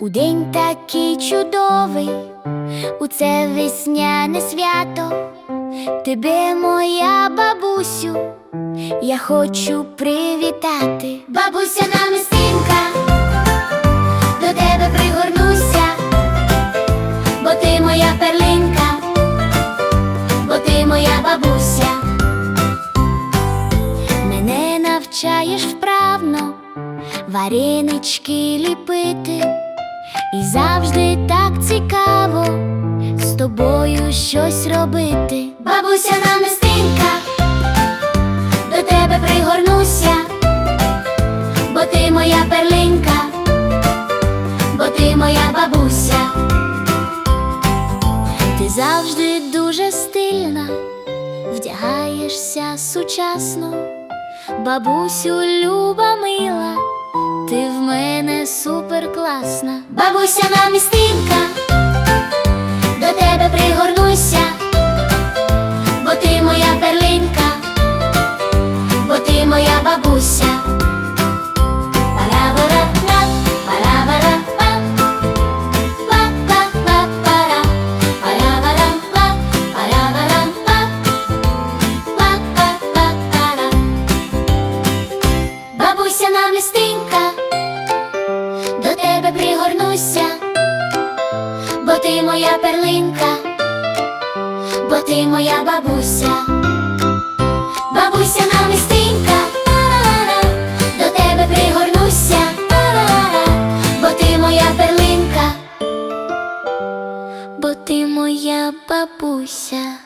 У день такий чудовий, у це весняне свято, тебе, моя бабусю, я хочу привітати. Бабуся навчаєш вправно варенички ліпити, і завжди так цікаво з тобою щось робити. Бабуся намистинка, до тебе пригорнуся, бо ти моя перлинка, бо ти моя бабуся. Ти завжди дуже стильна, вдягаєшся сучасно. Бабусю люба мила, ти в мене супер класна. Бабуся на до намистинка, до тебе пригорнуся, бо ти моя перлинка, бо ти моя бабуся, бабуся намистинка, та-ра-ра, до тебе пригорнуся, бо ти моя перлинка, бо ти моя бабуся.